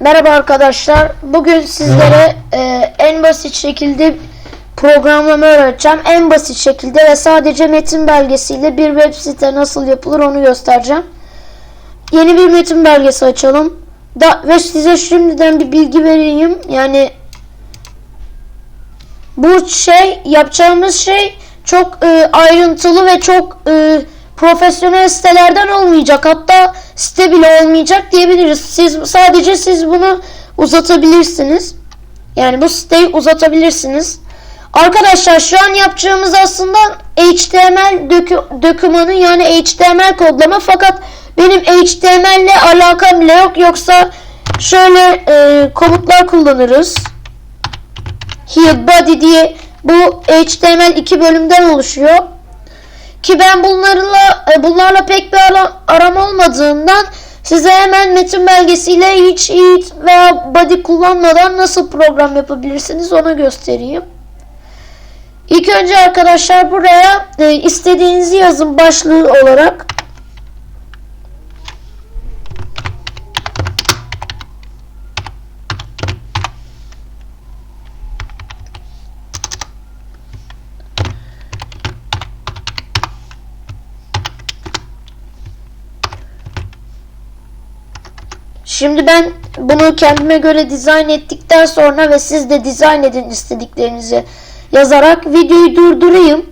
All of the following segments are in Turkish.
Merhaba arkadaşlar. Bugün sizlere e, en basit şekilde programlama öğreteceğim. En basit şekilde ve sadece metin belgesiyle bir web site nasıl yapılır onu göstereceğim. Yeni bir metin belgesi açalım. Da, ve size şimdiden bir bilgi vereyim. Yani bu şey yapacağımız şey çok e, ayrıntılı ve çok e, profesyonel sitelerden olmayacak. Hatta site bile olmayacak diyebiliriz. Siz sadece siz bunu uzatabilirsiniz. Yani bu siteyi uzatabilirsiniz. Arkadaşlar şu an yapacağımız aslında HTML dökü, dokümanı yani HTML kodlama fakat benim HTML ile alakam bile yok. Yoksa şöyle e, komutlar kullanırız here body diye bu HTML iki bölümden oluşuyor. Ki ben bunlarla e, bunlarla pek bir ara- aram olmadığından size hemen metin belgesiyle hiç it veya body kullanmadan nasıl program yapabilirsiniz onu göstereyim. İlk önce arkadaşlar buraya e, istediğinizi yazın başlığı olarak. Şimdi ben bunu kendime göre dizayn ettikten sonra ve siz de dizayn edin istediklerinizi yazarak videoyu durdurayım.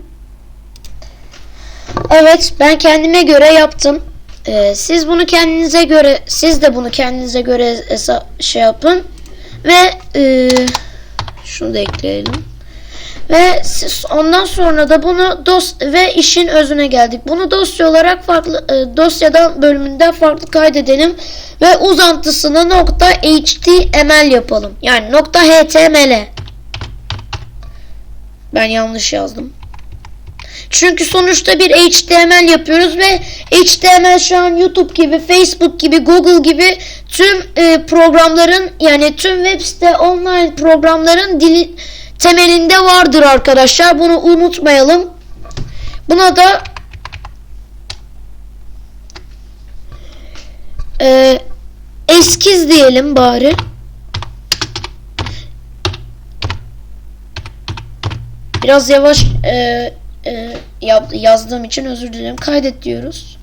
Evet ben kendime göre yaptım. Ee, siz bunu kendinize göre siz de bunu kendinize göre şey yapın ve e, şunu da ekleyelim. Ve ondan sonra da bunu dos ve işin özüne geldik. Bunu dosya olarak farklı e, dosyadan bölümünden farklı kaydedelim ve uzantısını nokta html yapalım. Yani nokta html. Ben yanlış yazdım. Çünkü sonuçta bir HTML yapıyoruz ve HTML şu an YouTube gibi, Facebook gibi, Google gibi tüm e, programların yani tüm web site online programların dili temelinde vardır arkadaşlar. Bunu unutmayalım. Buna da e, eskiz diyelim bari. Biraz yavaş e, e, yazdığım için özür dilerim. Kaydet diyoruz.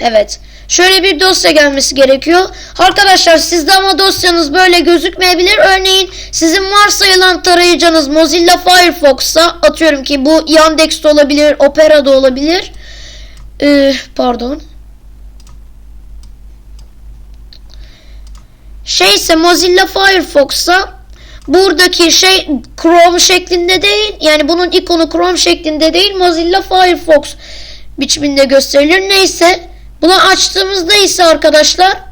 Evet. Şöyle bir dosya gelmesi gerekiyor. Arkadaşlar sizde ama dosyanız böyle gözükmeyebilir. Örneğin sizin varsayılan tarayıcınız Mozilla Firefox'sa atıyorum ki bu Yandex'te olabilir, Opera'da olabilir. Ee, pardon. Şeyse Mozilla Firefox'sa buradaki şey Chrome şeklinde değil yani bunun ikonu Chrome şeklinde değil Mozilla Firefox biçiminde gösterilir. Neyse bunu açtığımızda ise arkadaşlar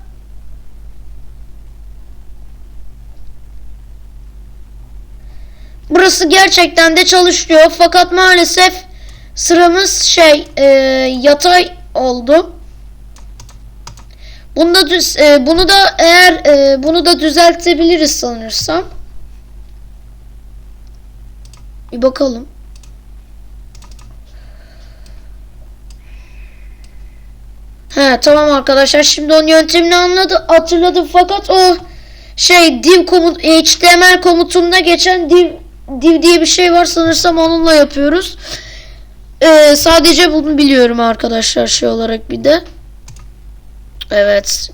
burası gerçekten de çalışıyor fakat maalesef sıramız şey e, yatay oldu. Bunu da düz, e, bunu da eğer e, bunu da düzeltebiliriz sanırsam. Bir bakalım. He tamam arkadaşlar şimdi onun yöntemini anladı hatırladım fakat o şey div komut HTML komutunda geçen div div diye bir şey var sanırsam onunla yapıyoruz. Ee, sadece bunu biliyorum arkadaşlar şey olarak bir de. Evet.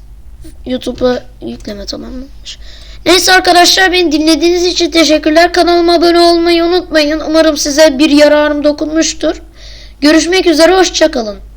YouTube'a yükleme tamamlanmış. Neyse arkadaşlar beni dinlediğiniz için teşekkürler. Kanalıma abone olmayı unutmayın. Umarım size bir yararım dokunmuştur. Görüşmek üzere hoşçakalın.